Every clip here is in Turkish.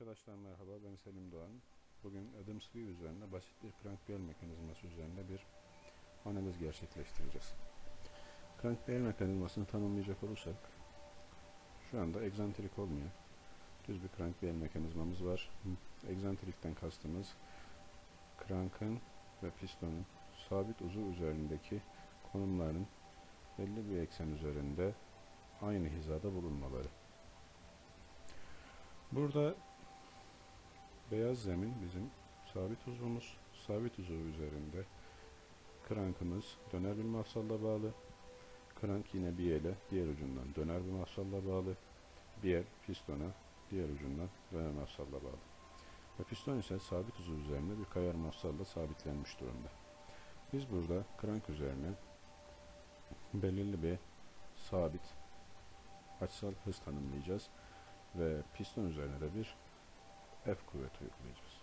Arkadaşlar merhaba ben Selim Doğan. Bugün Adams View üzerinde basit bir crank bear mekanizması üzerinde bir analiz gerçekleştireceğiz. Crank bear mekanizmasını tanımlayacak olursak şu anda egzantrik olmayan düz bir crank bear mekanizmamız var. Egzantrikten kastımız crankın ve pistonun sabit uzuv üzerindeki konumların belli bir eksen üzerinde aynı hizada bulunmaları. Burada beyaz zemin bizim sabit uzvumuz. Sabit uzuv üzerinde krankımız döner bir mafsalla bağlı. Krank yine bir ele diğer ucundan döner bir mafsalla bağlı. Bir el pistona diğer ucundan döner mafsalla bağlı. Ve piston ise sabit uzuv üzerinde bir kayar mafsalla sabitlenmiş durumda. Biz burada krank üzerine belirli bir sabit açısal hız tanımlayacağız ve piston üzerine de bir F kuvveti uygulayacağız.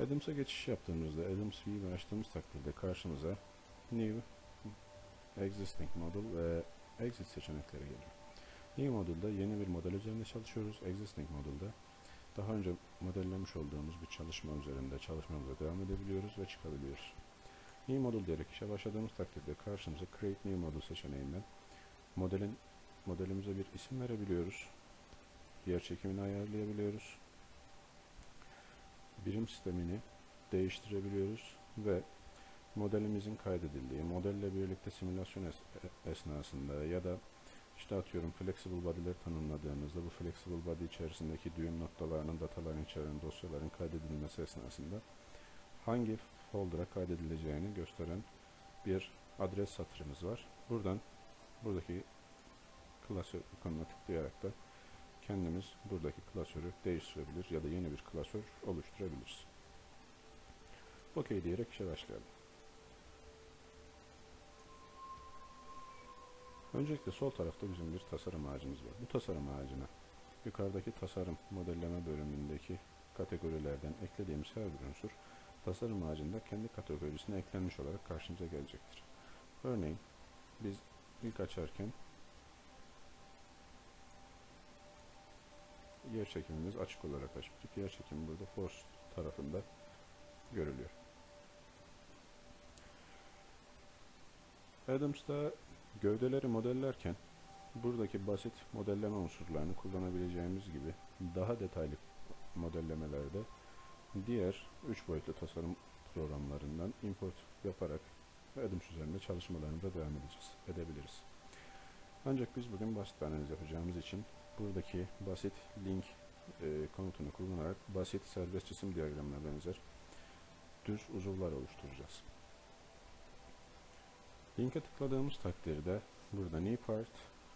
Adams'a geçiş yaptığımızda Adams View açtığımız takdirde karşımıza New, Existing Model ve Exit seçenekleri geliyor. New modülde yeni bir model üzerinde çalışıyoruz. Existing modülde daha önce modellemiş olduğumuz bir çalışma üzerinde çalışmamıza devam edebiliyoruz ve çıkabiliyoruz. New model diyerek işe başladığımız takdirde karşımıza Create New Model seçeneğinden modelin modelimize bir isim verebiliyoruz. Yer çekimini ayarlayabiliyoruz. Birim sistemini değiştirebiliyoruz ve modelimizin kaydedildiği, modelle birlikte simülasyon es- esnasında ya da işte atıyorum flexible body'leri tanımladığımızda bu flexible body içerisindeki düğüm noktalarının, dataların içeren dosyaların kaydedilmesi esnasında hangi folder'a kaydedileceğini gösteren bir adres satırımız var. Buradan buradaki klasör ikonuna tıklayarak da kendimiz buradaki klasörü değiştirebilir ya da yeni bir klasör oluşturabiliriz. OK diyerek işe başlayalım. Öncelikle sol tarafta bizim bir tasarım ağacımız var. Bu tasarım ağacına yukarıdaki tasarım modelleme bölümündeki kategorilerden eklediğimiz her bir unsur tasarım ağacında kendi kategorisine eklenmiş olarak karşımıza gelecektir. Örneğin biz ilk açarken yer çekimimiz açık olarak açmıştık. Yer çekimi burada force tarafında görülüyor. Adams'ta gövdeleri modellerken buradaki basit modelleme unsurlarını kullanabileceğimiz gibi daha detaylı modellemelerde diğer 3 boyutlu tasarım programlarından import yaparak Adams üzerinde çalışmalarımıza devam edeceğiz, edebiliriz. Ancak biz bugün basit bir analiz yapacağımız için buradaki basit link e, komutunu kullanarak basit serbest cisim diyagramına benzer düz uzuvlar oluşturacağız. Linke tıkladığımız takdirde burada new part,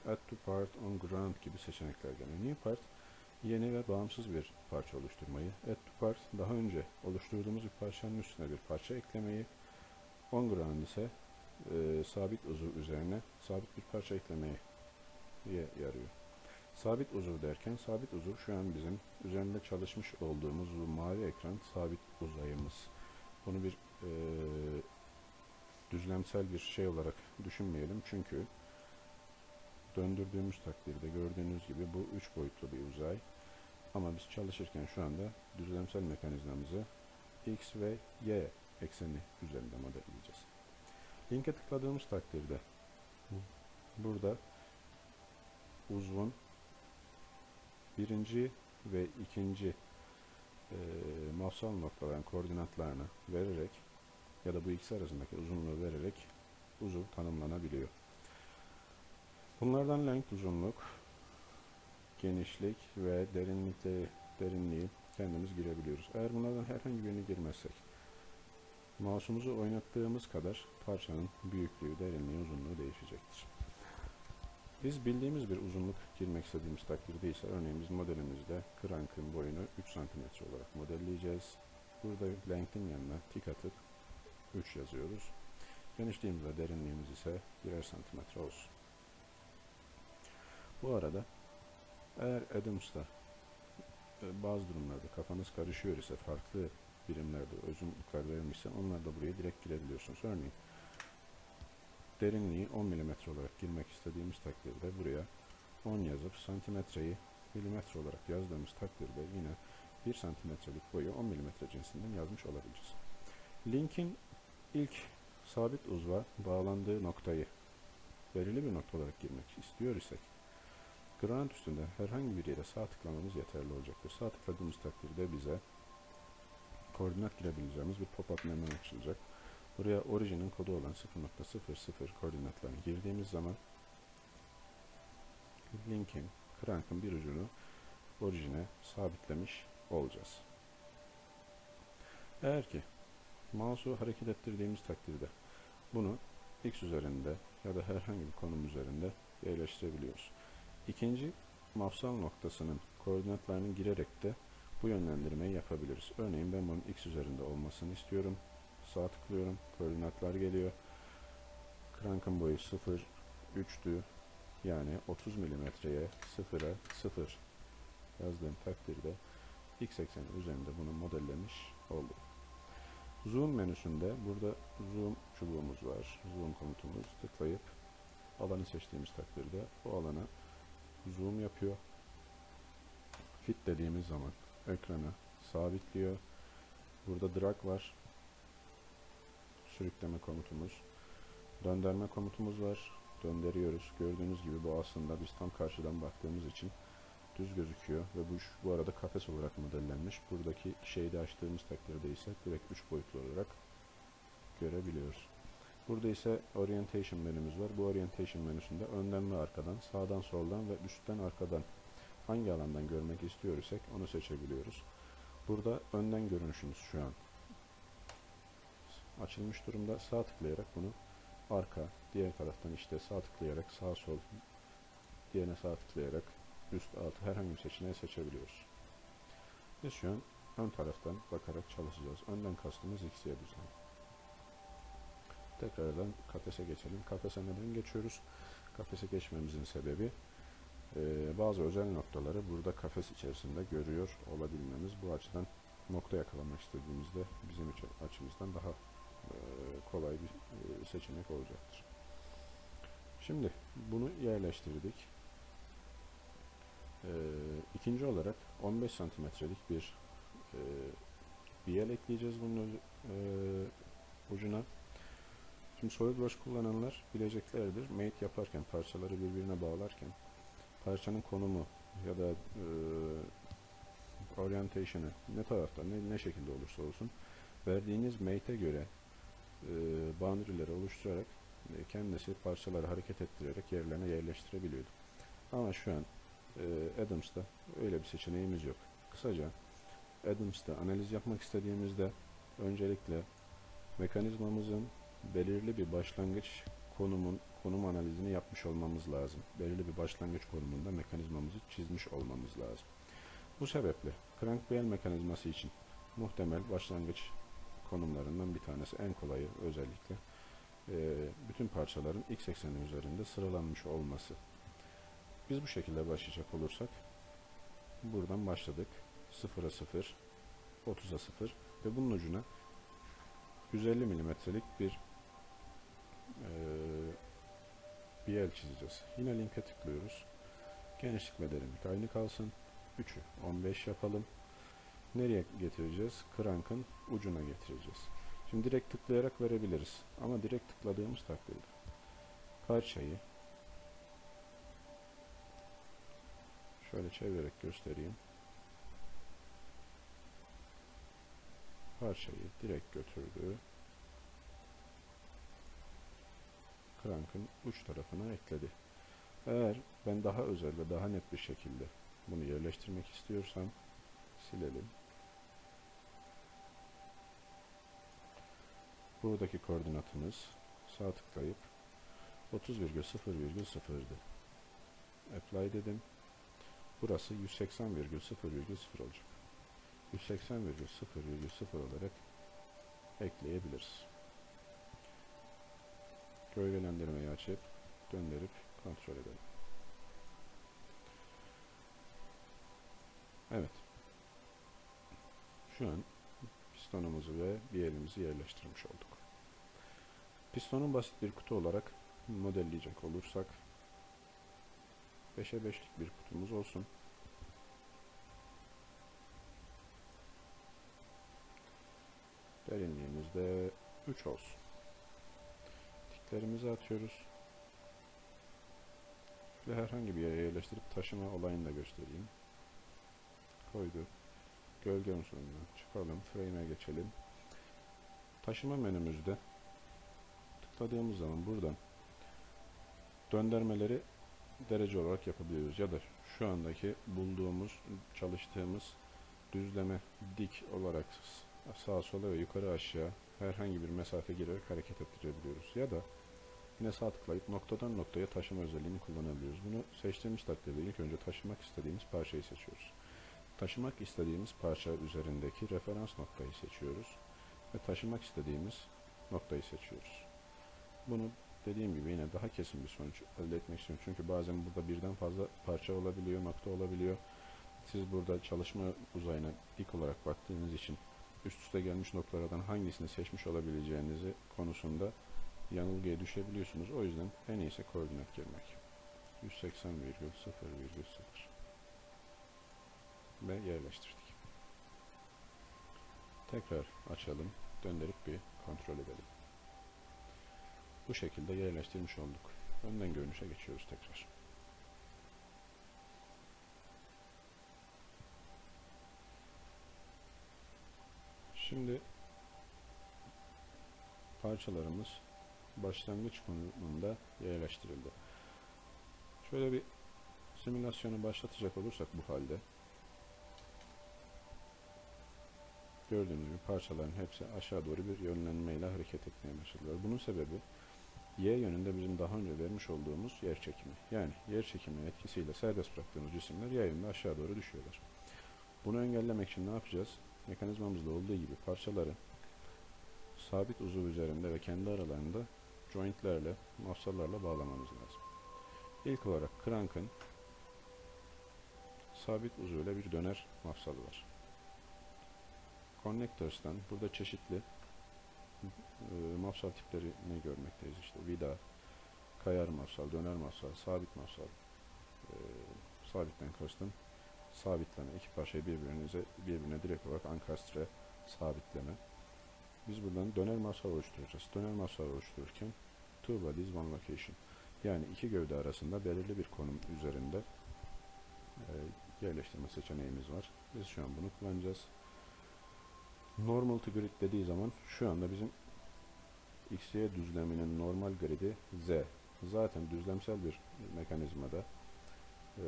add to part on ground gibi seçenekler geliyor. New part yeni ve bağımsız bir parça oluşturmayı, add to part daha önce oluşturduğumuz bir parçanın üstüne bir parça eklemeyi, on ground ise e, sabit uzuv üzerine sabit bir parça eklemeyi yarıyor. Sabit uzuv derken sabit uzuv şu an bizim üzerinde çalışmış olduğumuz bu mavi ekran sabit uzayımız. Bunu bir e, düzlemsel bir şey olarak düşünmeyelim çünkü döndürdüğümüz takdirde gördüğünüz gibi bu üç boyutlu bir uzay. Ama biz çalışırken şu anda düzlemsel mekanizmamızı x ve y ekseni üzerinde modelleyeceğiz. Linke tıkladığımız takdirde burada uzvun birinci ve ikinci e, mafsal noktaların koordinatlarını vererek ya da bu ikisi arasındaki uzunluğu vererek uzuv tanımlanabiliyor. Bunlardan length uzunluk, genişlik ve derinlikle derinliği kendimiz girebiliyoruz. Eğer bunlardan herhangi birini girmezsek mouse'umuzu oynattığımız kadar parçanın büyüklüğü, derinliği, uzunluğu değişecektir. Biz bildiğimiz bir uzunluk girmek istediğimiz takdirde ise örneğin biz modelimizde krankın boyunu 3 cm olarak modelleyeceğiz. Burada length'in yanına tik atıp 3 yazıyoruz. Genişliğimiz ve derinliğimiz ise birer santimetre olsun. Bu arada eğer Adams'ta e, bazı durumlarda kafanız karışıyor ise farklı birimlerde uzunluklar verilmişse onlar da buraya direkt girebiliyorsunuz. Örneğin derinliği 10 mm olarak girmek istediğimiz takdirde buraya 10 yazıp santimetreyi milimetre olarak yazdığımız takdirde yine 1 santimetrelik boyu 10 milimetre cinsinden yazmış olabileceğiz. Linkin ilk sabit uzva bağlandığı noktayı belirli bir nokta olarak girmek istiyor isek granit üstünde herhangi bir yere sağ tıklamamız yeterli olacaktır. Sağ tıkladığımız takdirde bize koordinat girebileceğimiz bir pop-up menü açılacak. Buraya orijinin kodu olan 0.00 koordinatlarını girdiğimiz zaman linkin, crank'ın bir ucunu orijine sabitlemiş olacağız. Eğer ki mouse'u hareket ettirdiğimiz takdirde bunu x üzerinde ya da herhangi bir konum üzerinde yerleştirebiliyoruz. İkinci mafsal noktasının koordinatlarını girerek de bu yönlendirmeyi yapabiliriz. Örneğin ben bunun x üzerinde olmasını istiyorum. Sağ tıklıyorum. Koordinatlar geliyor. Crank'ın boyu 0, 3'tü. Yani 30 milimetreye 0'a 0 yazdığım takdirde x ekseni üzerinde bunu modellemiş oldum. Zoom menüsünde burada zoom çubuğumuz var. Zoom komutumuz tıklayıp alanı seçtiğimiz takdirde o alana zoom yapıyor. Fit dediğimiz zaman ekranı sabitliyor. Burada drag var. Sürükleme komutumuz. Döndürme komutumuz var. Döndürüyoruz. Gördüğünüz gibi bu aslında biz tam karşıdan baktığımız için düz gözüküyor ve bu, bu arada kafes olarak modellenmiş. Buradaki şeyde açtığımız takdirde ise direkt 3 boyutlu olarak görebiliyoruz. Burada ise orientation menümüz var. Bu orientation menüsünde önden ve arkadan, sağdan soldan ve üstten arkadan hangi alandan görmek istiyorsak onu seçebiliyoruz. Burada önden görünüşümüz şu an açılmış durumda. Sağ tıklayarak bunu arka, diğer taraftan işte sağ tıklayarak sağ sol, diğerine sağ tıklayarak üst altı herhangi bir seçeneği seçebiliyoruz. Biz şu an ön taraftan bakarak çalışacağız. Önden kastımız X'ye düzlem. Tekrardan kafese geçelim. Kafese neden geçiyoruz? Kafese geçmemizin sebebi e, bazı özel noktaları burada kafes içerisinde görüyor olabilmemiz. Bu açıdan nokta yakalamak istediğimizde bizim için açımızdan daha e, kolay bir e, seçenek olacaktır. Şimdi bunu yerleştirdik. E, ikinci olarak 15 santimetrelik bir e, biyel ekleyeceğiz bunun e, ucuna. Şimdi SolidWorks kullananlar bileceklerdir. Mate yaparken, parçaları birbirine bağlarken parçanın konumu ya da e, orientation'ı ne tarafta, ne, ne şekilde olursa olsun verdiğiniz mate'e göre e, boundary'leri oluşturarak e, kendisi parçaları hareket ettirerek yerlerine yerleştirebiliyordu. Ama şu an e, Adams'ta öyle bir seçeneğimiz yok. Kısaca Adams'ta analiz yapmak istediğimizde öncelikle mekanizmamızın belirli bir başlangıç konumun konum analizini yapmış olmamız lazım. Belirli bir başlangıç konumunda mekanizmamızı çizmiş olmamız lazım. Bu sebeple crank bell mekanizması için muhtemel başlangıç konumlarından bir tanesi en kolayı özellikle e, bütün parçaların x ekseni üzerinde sıralanmış olması. Biz bu şekilde başlayacak olursak buradan başladık. 0'a 0, 30'a 0 ve bunun ucuna 150 milimetrelik bir e, bir el çizeceğiz. Yine linke tıklıyoruz. Genişlik ve derinlik aynı kalsın. 3'ü 15 yapalım. Nereye getireceğiz? Krankın ucuna getireceğiz. Şimdi direkt tıklayarak verebiliriz. Ama direkt tıkladığımız takdirde parçayı şöyle çevirerek göstereyim. Parçayı direkt götürdü. Krankın uç tarafına ekledi. Eğer ben daha özel ve daha net bir şekilde bunu yerleştirmek istiyorsam silelim. Buradaki koordinatımız sağ tıklayıp 30,0,0'dı. Apply dedim. Burası 180,0,0 olacak. 180,0,0 olarak ekleyebiliriz. Gölgelendirmeyi açıp döndürüp kontrol edelim. Evet. Şu an pistonumuzu ve bir elimizi yerleştirmiş olduk. Pistonun basit bir kutu olarak modelleyecek olursak 5'e 5'lik bir kutumuz olsun. Derinliğimiz de 3 olsun. Tiklerimizi atıyoruz. Ve herhangi bir yere yerleştirip taşıma olayını da göstereyim. Koyduk. Gölge unsurundan çıkalım. Frame'e geçelim. Taşıma menümüzde tıkladığımız zaman buradan döndürmeleri derece olarak yapabiliyoruz. Ya da şu andaki bulduğumuz, çalıştığımız düzleme dik olarak sağa sola ve yukarı aşağı herhangi bir mesafe girerek hareket ettirebiliyoruz. Ya da yine sağ tıklayıp noktadan noktaya taşıma özelliğini kullanabiliyoruz. Bunu seçtiğimiz takdirde ilk önce taşımak istediğimiz parçayı seçiyoruz. Taşımak istediğimiz parça üzerindeki referans noktayı seçiyoruz ve taşımak istediğimiz noktayı seçiyoruz. Bunu dediğim gibi yine daha kesin bir sonuç elde etmek istiyorum. Çünkü bazen burada birden fazla parça olabiliyor, nokta olabiliyor. Siz burada çalışma uzayına dik olarak baktığınız için üst üste gelmiş noktalardan hangisini seçmiş olabileceğinizi konusunda yanılgıya düşebiliyorsunuz. O yüzden en iyisi koordinat girmek. 180,0,0,0 ve yerleştirdik. Tekrar açalım. Döndürüp bir kontrol edelim. Bu şekilde yerleştirmiş olduk. Önden görünüşe geçiyoruz tekrar. Şimdi parçalarımız başlangıç konumunda yerleştirildi. Şöyle bir simülasyonu başlatacak olursak bu halde gördüğünüz gibi parçaların hepsi aşağı doğru bir yönlenmeyle hareket etmeye başladılar. Bunun sebebi y yönünde bizim daha önce vermiş olduğumuz yer çekimi. Yani yer çekiminin etkisiyle serbest bıraktığımız cisimler y yönünde aşağı doğru düşüyorlar. Bunu engellemek için ne yapacağız? Mekanizmamızda olduğu gibi parçaları sabit uzuv üzerinde ve kendi aralarında jointlerle, mafsallarla bağlamamız lazım. İlk olarak crank'ın sabit uzuvuyla bir döner mafsalı var. Connectors'tan burada çeşitli e, mafsal tiplerini görmekteyiz. İşte vida, kayar mafsal, döner mafsal, sabit mafsal. E, sabitten kastım sabitleme. iki parçayı birbirinize, birbirine direkt olarak ankastre sabitleme. Biz buradan döner mafsal oluşturacağız. Döner mafsal oluştururken two bodies one location. Yani iki gövde arasında belirli bir konum üzerinde e, yerleştirme seçeneğimiz var. Biz şu an bunu kullanacağız. Normal to grid dediği zaman şu anda bizim XY düzleminin normal gridi Z. Zaten düzlemsel bir mekanizmada e,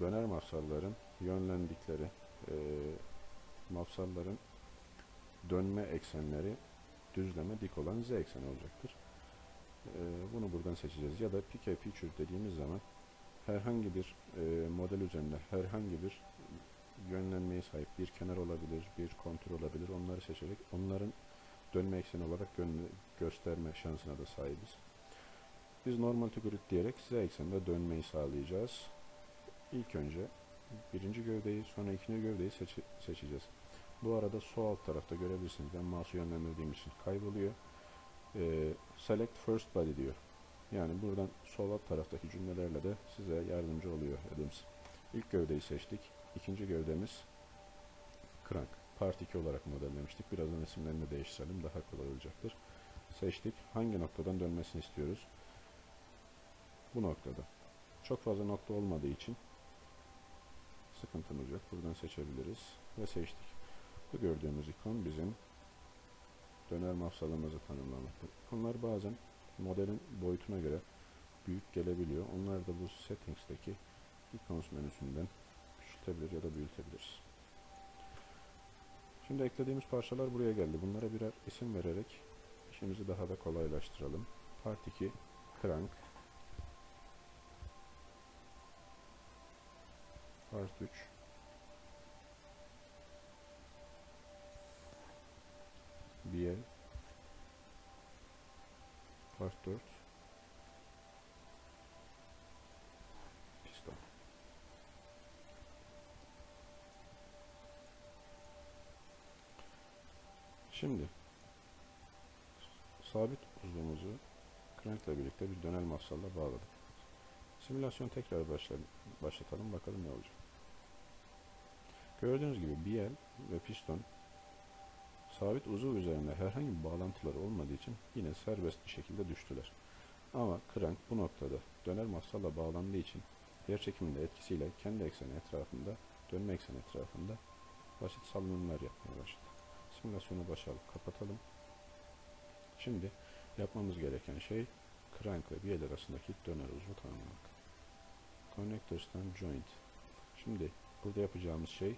döner mafsalların yönlendikleri e, mafsalların dönme eksenleri düzleme dik olan Z ekseni olacaktır. E, bunu buradan seçeceğiz. Ya da PK Feature dediğimiz zaman herhangi bir e, model üzerinde herhangi bir yönlenmeye sahip bir kenar olabilir, bir kontur olabilir. Onları seçerek onların dönme ekseni olarak gö gösterme şansına da sahibiz. Biz normal to grid diyerek z ekseninde dönmeyi sağlayacağız. İlk önce birinci gövdeyi sonra ikinci gövdeyi seç seçeceğiz. Bu arada sol alt tarafta görebilirsiniz. Ben mouse'u yönlendirdiğim için kayboluyor. Ee, select first body diyor. Yani buradan sol alt taraftaki cümlelerle de size yardımcı oluyor Adams. İlk gövdeyi seçtik. İkinci gövdemiz crank. Part 2 olarak modellemiştik. Birazdan isimlerini de değiştirelim. Daha kolay olacaktır. Seçtik. Hangi noktadan dönmesini istiyoruz? Bu noktada. Çok fazla nokta olmadığı için sıkıntımız yok. Buradan seçebiliriz. Ve seçtik. Bu gördüğümüz ikon bizim döner mafsalımızı tanımlamakta. Bunlar bazen modelin boyutuna göre büyük gelebiliyor. Onlar da bu settings'teki icons menüsünden küçültebilir ya da büyütebiliriz. Şimdi eklediğimiz parçalar buraya geldi. Bunlara birer isim vererek işimizi daha da kolaylaştıralım. Part 2 crank Part 3 Part 4 Piston Şimdi sabit uzunumuzu crankle birlikte bir döner mafsalla bağladık. Simülasyon tekrar başla, başlatalım bakalım ne olacak. Gördüğünüz gibi BL ve piston sabit uzuv üzerinde herhangi bir bağlantıları olmadığı için yine serbest bir şekilde düştüler. Ama crank bu noktada döner mafsalla bağlandığı için yer çekiminde etkisiyle kendi ekseni etrafında, dönme ekseni etrafında basit salınımlar yapmaya başladı. Simülasyonu başa alıp kapatalım. Şimdi yapmamız gereken şey crank ve biel arasındaki döner uzvu tanımlamak. Connectors'tan joint. Şimdi burada yapacağımız şey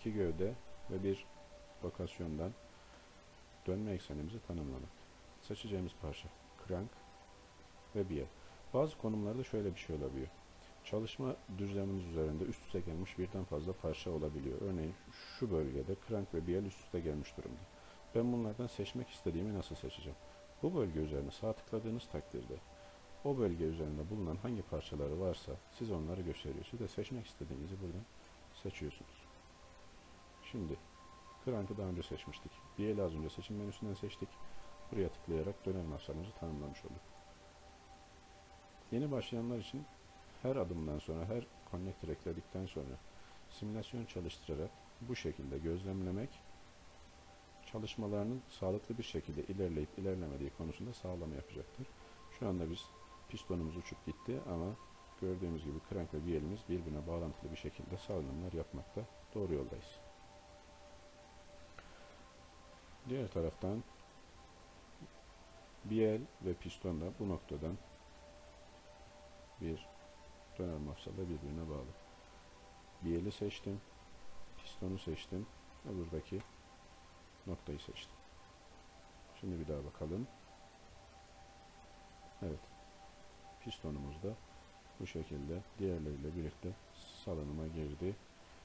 iki gövde ve bir lokasyondan dönme eksenimizi tanımlamak. Seçeceğimiz parça crank ve biel. Bazı konumlarda şöyle bir şey olabiliyor. Çalışma düzlemimiz üzerinde üst üste gelmiş birden fazla parça olabiliyor. Örneğin şu bölgede crank ve biel üst üste gelmiş durumda. Ben bunlardan seçmek istediğimi nasıl seçeceğim? Bu bölge üzerine sağ tıkladığınız takdirde o bölge üzerinde bulunan hangi parçaları varsa siz onları gösteriyor. Siz de seçmek istediğinizi buradan seçiyorsunuz. Şimdi crank'ı daha önce seçmiştik. Biel'i az önce seçim menüsünden seçtik. Buraya tıklayarak dönem mafsalımızı tanımlamış olduk. Yeni başlayanlar için her adımdan sonra, her connector ekledikten sonra simülasyon çalıştırarak bu şekilde gözlemlemek çalışmalarının sağlıklı bir şekilde ilerleyip ilerlemediği konusunda sağlama yapacaktır. Şu anda biz pistonumuz uçup gitti ama gördüğümüz gibi crank ve bielimiz birbirine bağlantılı bir şekilde salınımlar yapmakta. Doğru yoldayız. Diğer taraftan biel ve piston da bu noktadan bir döner mafsalla birbirine bağlı. Biel'i seçtim, pistonu seçtim ve buradaki noktayı seçtim. Şimdi bir daha bakalım. Evet. Pistonumuz da bu şekilde diğerleriyle birlikte salınıma girdi.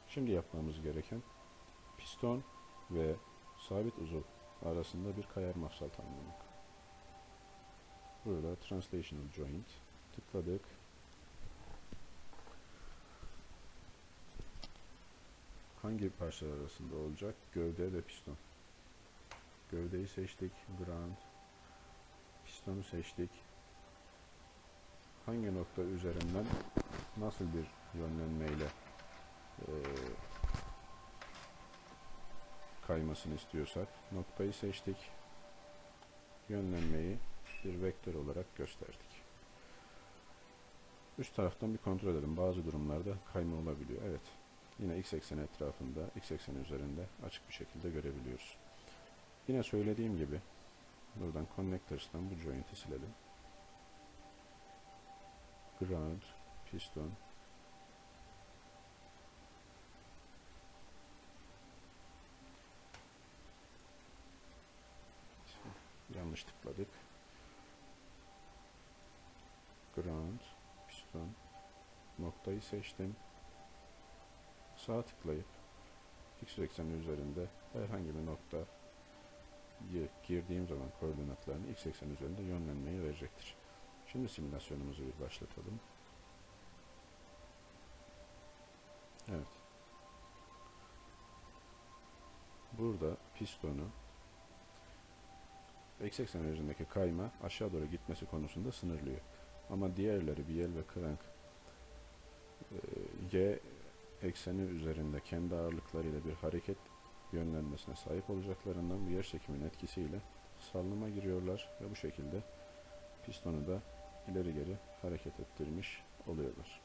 Şimdi yapmamız gereken piston ve sabit uzuv arasında bir kayar mafsal tanımlamak. Burada Translational Joint tıkladık. Hangi parçalar arasında olacak? Gövde ve piston. Gövdeyi seçtik. Ground. Pistonu seçtik. Hangi nokta üzerinden nasıl bir yönlenmeyle e, kaymasını istiyorsak noktayı seçtik. Yönlenmeyi bir vektör olarak gösterdik. Üst taraftan bir kontrol edelim. Bazı durumlarda kayma olabiliyor. Evet. Yine x ekseni etrafında, x ekseni üzerinde açık bir şekilde görebiliyoruz. Yine söylediğim gibi buradan connectors'tan bu joint'i silelim. Ground, piston, yanlış tıkladık. Ground, piston, noktayı seçtim. Sağ tıklayıp x ekseni üzerinde herhangi bir nokta girdiğim zaman koordinatlarını x ekseni üzerinde yönlenmeyi verecektir. Şimdi simülasyonumuzu bir başlatalım. Evet. Burada pistonu x eksen üzerindeki kayma aşağı doğru gitmesi konusunda sınırlıyor. Ama diğerleri biel ve crank e, y ekseni üzerinde kendi ağırlıklarıyla bir hareket yönlenmesine sahip olacaklarından bu yer çekiminin etkisiyle sallama giriyorlar ve bu şekilde pistonu da ileri geri hareket ettirmiş oluyorlar.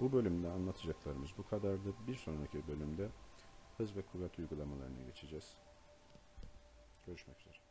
Bu bölümde anlatacaklarımız bu kadardı. Bir sonraki bölümde hız ve kuvvet uygulamalarına geçeceğiz. Görüşmek üzere.